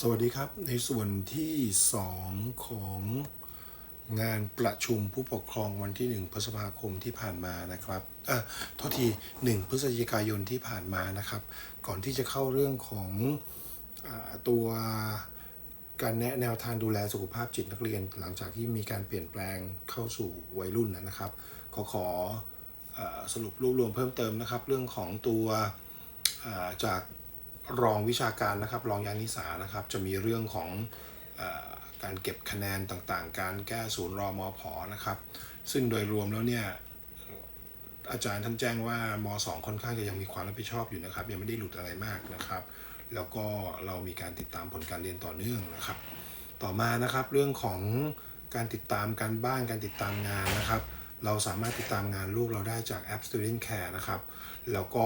สวัสดีครับ ในส่วนที่ 2 ของงานประชุมผู้ปกครองวันที่ 1 พฤษภาคมที่ผ่านมานะครับเอ่อทษที 1 พฤศจิกายนที่ผ่านมานะครับ ก่อนที่จะเข้าเรื่องของอตัวการแนะแนวทางดูแลสุขภาพจิตนักเรียน หลังจากที่มีการเปลี่ยนแปลงเข้าสู่วัยรุ่นนะครับ ขอขออสรุปรวบรวมเพิ่มเติมนะครับ เรื่องของตัวจาก รองวิชาการนะครับ รองยานิสานะครับ จะมีเรื่องของอการเก็บคะแนนต่างๆ การแก้ศูนย์รอมอพอนะครับ ซึ่งโดยรวมแล้วเนี่ยอาจารย์ท่านแจ้งว่ามสค่อนข้างจะยังมีความรับผิดชอบอยู่นะครับ ยังไม่ได้หลุดอะไรมากนะครับ แล้วก็เรามีการติดตามผลการเรียนต่อเนื่องนะครับ ต่อมานะครับเรื่องของการติดตามการบ้านการติดตามงานนะครับ เราสามารถติดตามงานลูกเราได้จากแอป Student Care นะครับ แล้วก็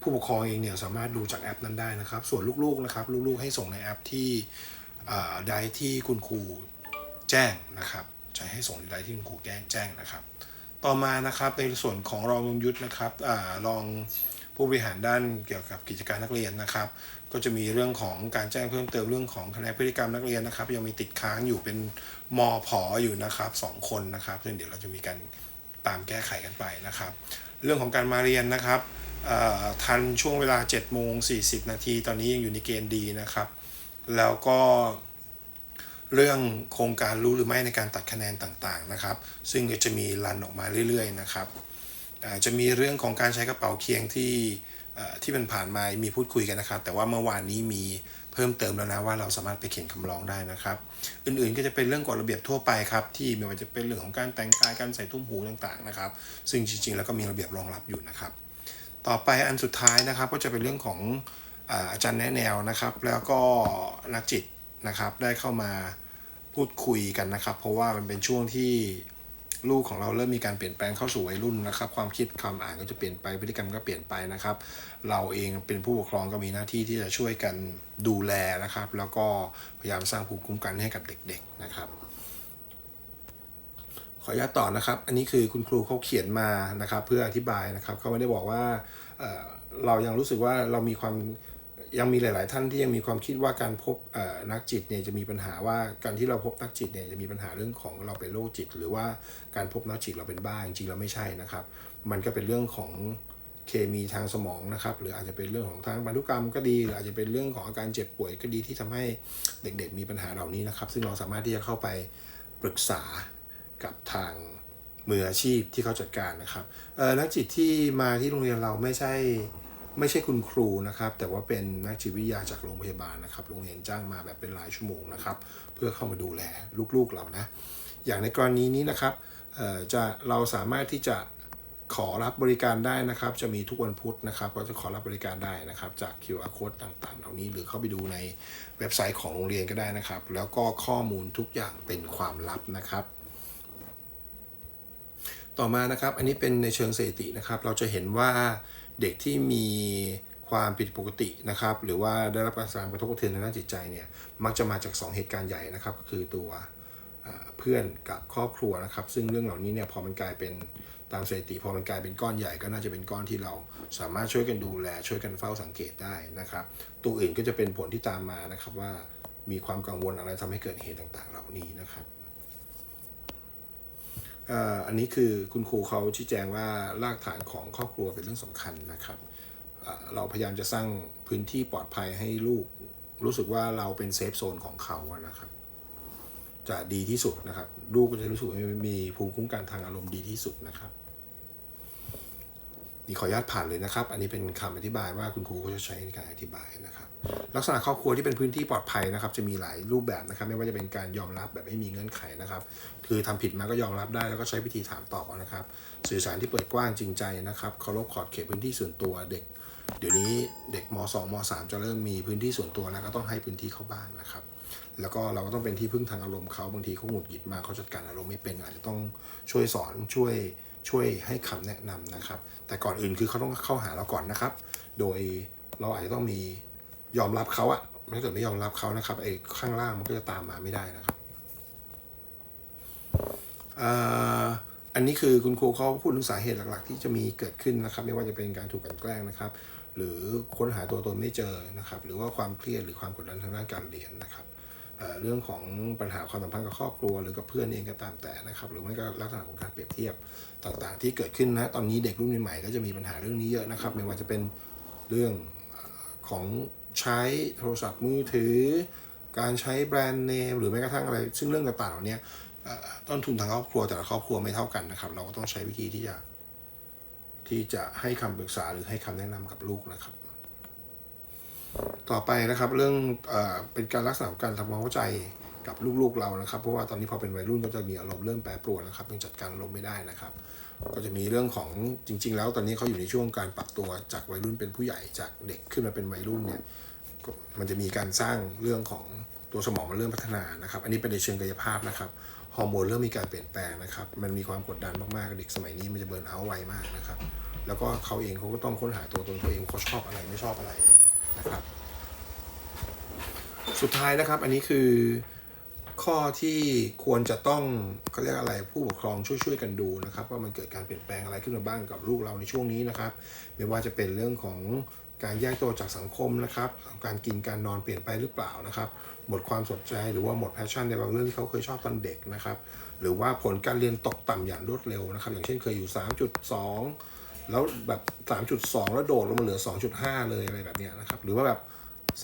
ผู้ปกครองเองเนี่ยสามารถดูจากแอปนั้นได้นะครับ ส่วนลูกๆนะครับลูกๆให้ส่งในแอปที่ใดที่คุณครูแจ้งนะครับจะให้ส่งในใดที่คุณครูแจ้งแจ้งนะครับ ต่อมานะครับในส่วนของรองยงยุทธนะครับรองผู้บริหารด้านเกี่ยวกับกิจการนักเรียนนะครับ ก็จะมีเรื่องของการแจ้งเพิ่มเติมเรื่องของคะแนนพฤติกรรมนักเรียนนะครับ ยังมีติดค้างอยู่เป็นมอผออยู่นะครับสองคนนะครับซึ่งเดี๋ยวเราจะมีการตามแก้ไขกันไปนะครับ เรื่องของการมาเรียนนะครับ ทันช่วงเวลา7โมง40 นาที ตอนนี้ยังอยู่ในเกณฑ์ดีนะครับ แล้วก็เรื่องโครงการรู้หรือไม่ในการตัดคะแนนต่างๆนะครับ ซึ่งก็จะมีรันออกมาเรื่อยๆนะครับจะมีเรื่องของการใช้กระเป๋าเคียงที่ที่มันผ่านมามีพูดคุยกันนะครับ แต่ว่าเมื่อวานนี้มีเพิ่มเติมแล้วนะว่าเราสามารถไปเขียนคำร้องได้นะครับ อื่นๆก็จะเป็นเรื่องกฎระเบียบทั่วไปครับ ที่ไม่ว่าจะเป็นเรื่องของการแต่งกายการใส่ตุ้มหูต่างๆนะครับ ซึ่งจริงๆแล้วก็มีระเบียบรองรับอยู่นะครับ ต่อไปอันสุดท้ายนะครับก็จะเป็นเรื่องของอาจารย์แนะแนวนะครับ แล้วก็นักจิตนะครับได้เข้ามาพูดคุยกันนะครับ เพราะว่ามันเป็นช่วงที่ลูกของเราเริ่มมีการเปลี่ยนแปลงเข้าสู่วัยรุ่นนะครับ ความคิดความอ่านก็จะเปลี่ยนไปพฤติกรรมก็เปลี่ยนไปนะครับ เราเองเป็นผู้ปกครองก็มีหน้าที่ที่จะช่วยกันดูแลนะครับ แล้วก็พยายามสร้างภูมิคุ้มกันให้กับเด็ก ๆนะครับ ออนุญาตต่อนะครับ อันนี้คือคุณครูเขาเขียนมานะครับ เพื่ออธิบายนะครับเขาไม่ได้บอกว่าเเรายังรู้สึกว่าเรามีความยังมีหลาย ๆ ท่านที่ยังมีความคิดว่าการพบนักจิตเนี่ยจะมีปัญหาว่าการที่เราพบนักจิตเนี่ยจะมีปัญหาเรื่องของเราเป็นโรคจิต หรือว่าการพบนักจิตเราเป็นบ้าจริงๆเราไม่ใช่นะครับ มันก็เป็นเรื่องของเคมีทางสมองนะครับ หรืออาจจะเป็นเรื่องของทางพันธุกรรมก็ดี หรืออาจจะเป็นเรื่องของอาการเจ็บป่วยก็ดีที่ทำให้เด็ก ๆ มีปัญหาเหล่านี้นะครับ ซึ่งเราสามารถที่จะเข้าไปปรึกษา กับทางมืออาชีพที่เขาจัดการนะครับนักจิตที่มาที่โรงเรียนเราไม่ใช่ไม่ใช่คุณครูนะครับ แต่ว่าเป็นนักจิตวิทยาจากโรงพยาบาลนะครับ โรงเรียนจ้างมาแบบเป็นรายชั่วโมงนะครับ เพื่อเข้ามาดูแลลูกๆเรานะ อย่างในกรณีนี้นะครับจะเราสามารถที่จะขอรับบริการได้นะครับ จะมีทุกวันพุธนะครับ ก็จะขอรับบริการได้นะครับ จาก QR code ต่างๆ เหล่านี้ หรือเข้าไปดูในเว็บไซต์ของโรงเรียนก็ได้นะครับ แล้วก็ข้อมูลทุกอย่างเป็นความลับนะครับ ต่อมานะครับอันนี้เป็นในเชิงสถิตินะครับ เราจะเห็นว่าเด็กที่มีความผิดปกตินะครับ หรือว่าได้รับการกระทบกระเทือนทางด้านจิตใจเนี่ยมักจะมาจาก 2 เหตุการณ์ใหญ่นะครับ ก็คือตัวเพื่อนกับครอบครัวนะครับ ซึ่งเรื่องเหล่านี้เนี่ยพอมันกลายเป็นตามสถิติพอมันกลายเป็นก้อนใหญ่ก็น่าจะเป็นก้อนที่เราสามารถช่วยกันดูแล ช่วยกันเฝ้าสังเกตได้นะครับ ตัวอื่นก็จะเป็นผลที่ตามมานะครับว่ามีความกังวลอะไรทำให้เกิดเหตุต่างๆ เหล่านี้นะครับ อ่ออันนี้คือคุณครูเขาชี้แจงว่ารากฐานของครอบครัวเป็นเรื่องสำคัญนะครับเอ่อเราพยายามจะสร้างพื้นที่ปลอดภัยให้ลูกรู้สึกว่าเราเป็นเซฟโซนของเขาอะนะครับ จะดีที่สุดนะครับ ลูกก็จะรู้สึกมีภูมิคุ้มกันทางอารมณ์ดีที่สุดนะครับ นี่ขออนุญาตผ่านเลยนะครับ อันนี้เป็นคำอธิบายว่าคุณครูเขาจะใช้ในการอธิบายนะครับ ลักษณะครอบครัวที่เป็นพื้นที่ปลอดภัยนะครับ จะมีหลายรูปแบบนะครับ ไม่ว่าจะเป็นการยอมรับแบบไม่มีเงื่อนไขนะครับ คือทำผิดมาก็ยอมรับได้แล้วก็ใช้วิธีถามตอบนะครับ สื่อสารที่เปิดกว้างจริงใจนะครับเคารพขอบเขตพื้นที่ส่วนตัวเด็ก เดี๋ยวนี้เด็กม 2 ม 3 จะเริ่มมีพื้นที่ส่วนตัวแล้วก็ต้องให้พื้นที่เขาบ้างนะครับแล้วก็เราก็ต้องเป็นที่พึ่งทางอารมณ์เขาบางทีเขาหงุดหงิดมาเขาจัดการอารมณ์ไม่เป็นอาจจะต้องช่วยสอนช่วย ช่วยให้คำแนะนำนะครับ แต่ก่อนอื่นคือเขาต้องเข้าหาเราก่อนนะครับ โดยเราอาจจะต้องมียอมรับเขาอะถ้าเกิดไม่ยอมรับเขานะครับไอ้ข้างล่างมันก็จะตามมาไม่ได้นะครับอันนี้คือคุณครูเขาพูดถึงสาเหตุหลัก ๆ ที่จะมีเกิดขึ้นนะครับ ไม่ว่าจะเป็นการถูกกลันแกล้งนะครับ หรือค้นหาตัวตนไม่เจอนะครับ หรือว่าความเครียดหรือความกดดันทางด้านการเรียนนะครับ เรื่องของปัญหาความสัมพันธ์กับครอบครัวหรือกับเพื่อนเองก็ตามแต่นะครับ หรือไม่ก็ลักษณะของการเปรียบเทียบต่างๆ ที่เกิดขึ้นนะตอนนี้เด็กรุ่นใหม่ก็จะมีปัญหาเรื่องนี้เยอะนะครับ ไม่ว่าจะเป็นเรื่องของใช้โทรศัพท์มือถือ การใช้แบรนด์เนมหรือแม้กระทั่งอะไร ซึ่งเรื่องต่างๆเหล่านี้ต้นทุนทางครอบครัวแต่ละครอบครัวไม่เท่ากันนะครับ เราก็ต้องใช้วิธีที่จะที่จะให้คำปรึกษาหรือให้คำแนะนำกับลูกนะครับ ต่อไปนะครับเรื่องเอเป็นการรักษาการทำความเข้าใจกับลูกๆเรานะครับ เพราะว่าตอนนี้พอเป็นวัยรุ่นก็จะมีอารมณ์เริ่มแปรปรวนนะครับยังจัดการอารมณ์ไม่ได้นะครับ ก็จะมีเรื่องของจริง ๆ แล้วตอนนี้เขาอยู่ในช่วงการปรับตัวจากวัยรุ่นเป็นผู้ใหญ่จากเด็กขึ้นมาเป็นวัยรุ่นเนี่ยมันจะมีการสร้างเรื่องของตัวสมองมันเริ่มพัฒนานะครับ อันนี้เป็นในเชิงกายภาพนะครับฮอร์โมนเริ่มมีการเปลี่ยนแปลงนะครับ มันมีความกดดันมากๆเด็กสมัยนี้มันจะเบิร์นเอาไวมากนะครับ แล้วก็เขาเองเขาก็ต้องค้นหาตัวตนตัวเองเขาชอบอะไรไม่ชอบอะไรนะครับ สุดท้ายนะครับ อันนี้คือข้อที่ควรจะต้องเขาเรียกอะไรผู้ปกครองช่วยๆกันดูนะครับ ว่ามันเกิดการเปลี่ยนแปลงอะไรขึ้นมาบ้างกับลูกเราในช่วงนี้นะครับ ไม่ว่าจะเป็นเรื่องของการแยกตัวจากสังคมนะครับ การกินการนอนเปลี่ยนไปหรือเปล่านะครับ หมดความสนใจหรือว่าหมดแพชชั่นในบางเรื่องที่เขาเคยชอบตอนเด็กนะครับ หรือว่าผลการเรียนตกต่ำอย่างรวดเร็วนะครับ อย่างเช่นเคยอยู่ 3.2 แล้วแบบ 3.2 แล้วโดดลงมาเหลือ 2.5 เลยอะไรแบบเนี้ยนะครับ หรือว่าแบบ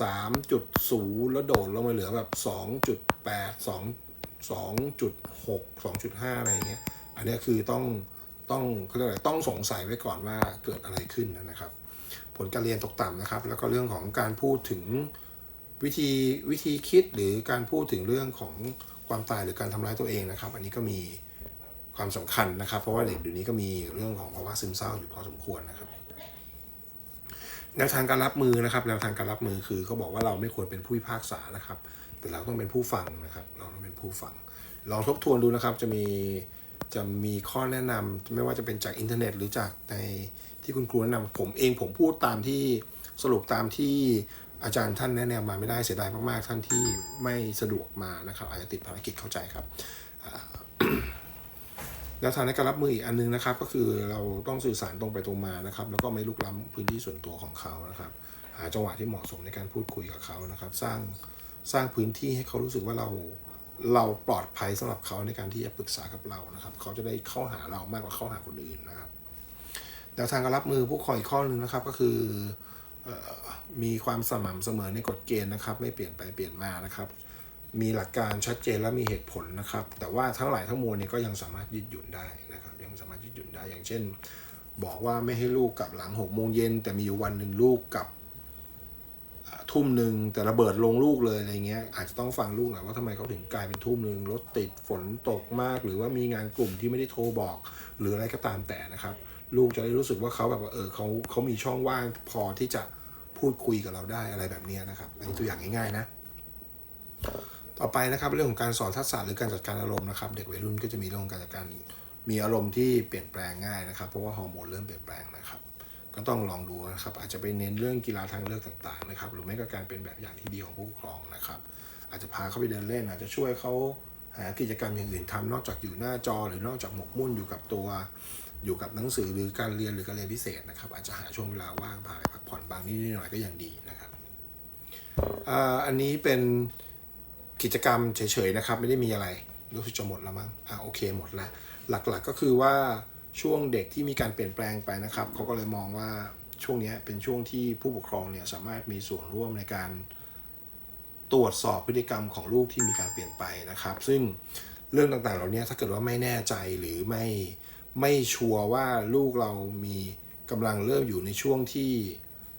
3.0แล้วโดดลงมาเหลือแบบ2.8 2 2.6 2.5องสองจุดหกสองจุดห้าอะไรเงี้ย อันนี้คือต้องต้องเขาเรียกอะไรต้องสงสัยไว้ก่อนว่าเกิดอะไรขึ้นนะครับ ผลการเรียนตกต่ำนะครับ แล้วก็เรื่องของการพูดถึงวิธีวิธีคิดหรือการพูดถึงเรื่องของความตายหรือการทำร้ายตัวเองนะครับ อันนี้ก็มีความสำคัญนะครับ เพราะว่าเด็กเดี๋ยวนี้ก็มีเรื่องของภาวะซึมเศร้าอยู่พอสมควรนะครับ แนวทางการรับมือนะครับแนวทางการรับมือคือเขาบอกว่าเราไม่ควรเป็นผู้พิพากษานะครับ แต่เราต้องเป็นผู้ฟังนะครับ เราต้องเป็นผู้ฟัง ลองทบทวนดูนะครับจะมีจะมีข้อแนะนำไม่ว่าจะเป็นจากอินเทอร์เน็ต หรือจากในที่คุณครูแนะนำผมเองผมพูดตามที่สรุปตามที่อาจารย์ท่านแนะแนวมาไม่ได้เสียดายมากๆ ท่านที่ไม่สะดวกมานะครับ อาจจะติดภารกิจเข้าใจครับ แนวทางในการรับมืออีกอันนึงนะครับ ก็คือเราต้องสื่อสารตรงไปตรงมานะครับ แล้วก็ไม่ลุกล้ำพื้นที่ส่วนตัวของเขานะครับ หาจังหวะที่เหมาะสมในการพูดคุยกับเขานะครับ สร้างสร้างพื้นที่ให้เขารู้สึกว่าเราเราปลอดภัยสำหรับเขาในการที่จะปรึกษากับเรานะครับ เขาจะได้เข้าหาเรามากกว่าเข้าหาคนอื่นนะครับแนวทางการรับมือผู้คอยข้อหนึ่งนะครับก็คือออมีความสม่ำเสมอในกฎเกณฑ์นะครับ ไม่เปลี่ยนไปเปลี่ยนมานะครับ มีหลักการชัดเจนและมีเหตุผลนะครับ แต่ว่าทั้งหลายทั้งมวลเนี่ยก็ยังสามารถยืดหยุ่นได้นะครับ ยังสามารถยืดหยุ่นได้อย่างเช่น บอกว่าไม่ให้ลูกกลับหลังหกโมงเย็นแต่มีอยู่วันหนึ่งลูกกลับทุ่มหนึ่งแต่ระเบิดลงลูกเลยอะไรเงี้ยอาจจะต้องฟังลูกหน่อยว่าทำไมเขาถึงกลายเป็นทุ่มหนึ่งรถติดฝนตกมาก หรือว่ามีงานกลุ่มที่ไม่ได้โทรบอก หรืออะไรก็ตามแต่นะครับ ลูกจะได้รู้สึกว่าเขาแบบว่าเออเขาเขามีช่องว่างพอที่จะพูดคุยกับเราได้อะไรแบบนี้นะครับอันนี้ตัวอย่างง่ายๆนะ ต่อไปนะครับเรื่องของการสอนทักษะหรือการจัดการอารมณ์นะครับ เด็กวัยรุ่นก็จะมีเรื่องการจัดการมีอารมณ์ที่เปลี่ยนแปลงง่ายนะครับ เพราะว่าฮอร์โมนเริ่มเปลี่ยนแปลงนะครับ ก็ต้องลองดูนะครับ อาจจะไปเน้นเรื่องกีฬาทางเลือกต่างๆนะครับ หรือไม่ก็การเป็นแบบอย่างที่ดีของผู้ปกครองนะครับ อาจจะพาเขาไปเดินเล่น อาจจะช่วยเขาหากิจกรรมอย่างอื่นทำนอกจากอยู่หน้าจอ หรือนอกจากหมกมุ่นอยู่กับตัวอยู่กับหนังสือหรือการเรียนหรือการเรียนพิเศษนะครับ อาจจะหาช่วงเวลาว่างพาไปพักผ่อนบางนิดหน่อยก็ยังดีนะครับออันนี้เป็น กิจกรรมเฉยๆนะครับ ไม่ได้มีอะไรรู้สึกจะหมดแล้วมั้งอะโอเคหมดล้วหลักๆก็คือว่าช่วงเด็กที่มีการเปลี่ยนแปลงไปนะครับเขาก็เลยมองว่าช่วงนี้เป็นช่วงที่ผู้ปกครองเนี่ยสามารถมีส่วนร่วมในการตรวจสอบพฤติกรรมของลูกที่มีการเปลี่ยนไปนะครับ ซึ่งเรื่องต่างๆเหล่านี้ถ้าเกิดว่าไม่แน่ใจหรือไม่ไม่ชัวร์ว่าลูกเรามีกำลังเริ่มอยู่ในช่วงที่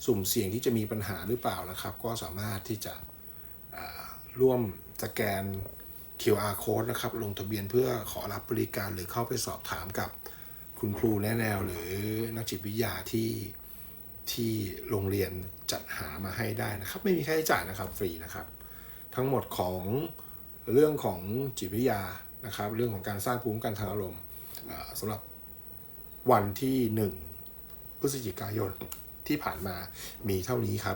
สุ่มเสี่ยงที่จะมีปัญหาหรือเปล่านะครับ ก็สามารถที่จะร่วม สแกน QR code นะครับ ลงทะเบียนเพื่อขอรับบริการหรือเข้าไปสอบถามกับคุณครูแนะแนวหรือนักจิตวิทยาที่ที่โรงเรียนจัดหามาให้ได้นะครับ ไม่มีค่าใช้จ่ายนะครับฟรีนะครับ ทั้งหมดของเรื่องของจิตวิทยานะครับ เรื่องของการสร้างภูมิคุ้มกันทางอารมณ์สำหรับวันที่ 1 พฤศจิกายนที่ผ่านมามีเท่านี้ครับ